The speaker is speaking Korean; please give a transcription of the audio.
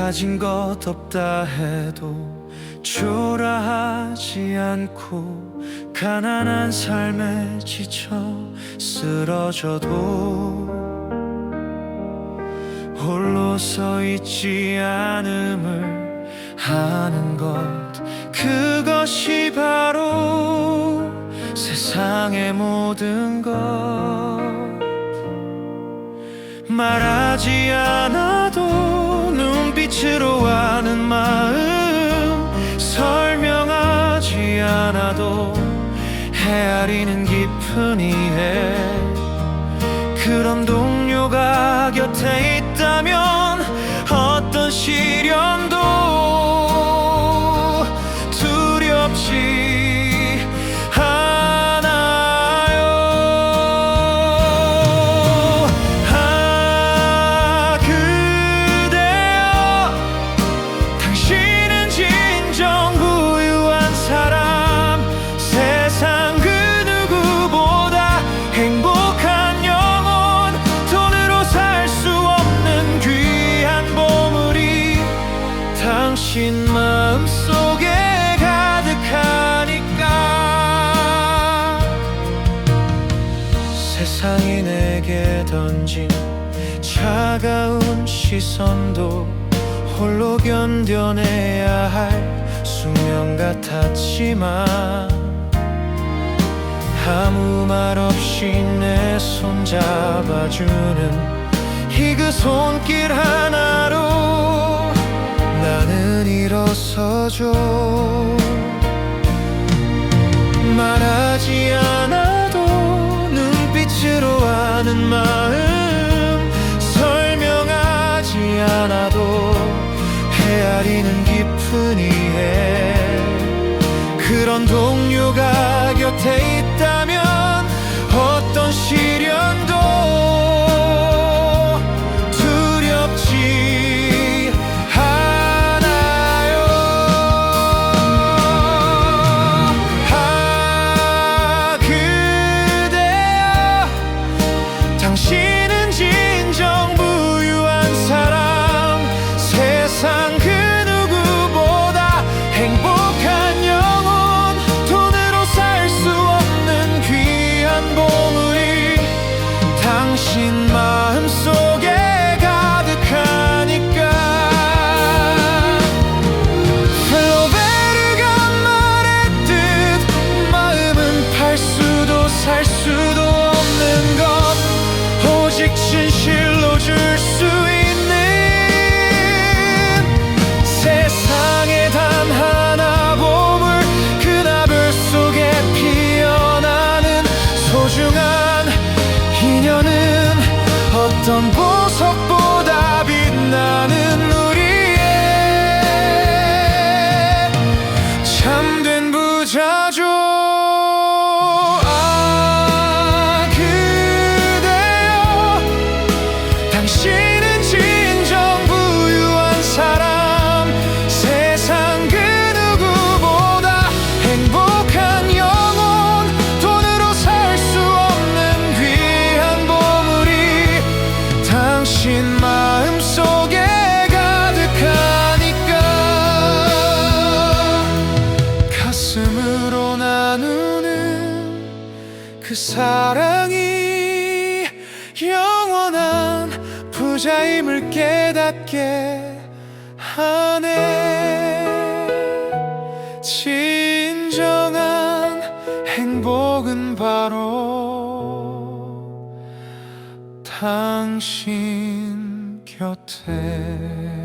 가진 것 없다 해도 초라하지 않고 가난한 삶에 지쳐 쓰러져도 홀로 서 있지 않음을 하는 것. 그것이 바로 세상의 모든 것. 말하지 않아 헤아리는 깊은 이해. 그런 동료가 곁에 있다면 어떤 시련 당신 마음속에 가득하니까 세상이 내게 던진 차가운 시선도 홀로 견뎌내야 할 숙명 같았지만 아무 말 없이 내 손 잡아주는 이 그 손길 하나로 일어서죠 말하지 않아도 눈빛으로 아는 마음. 설명하지 않아도 헤아리는 깊은 이해. 그런 동료가 곁에 있다면 사랑이 영원한 부자임을 깨닫게 하네. 진정한 행복은 바로 당신 곁에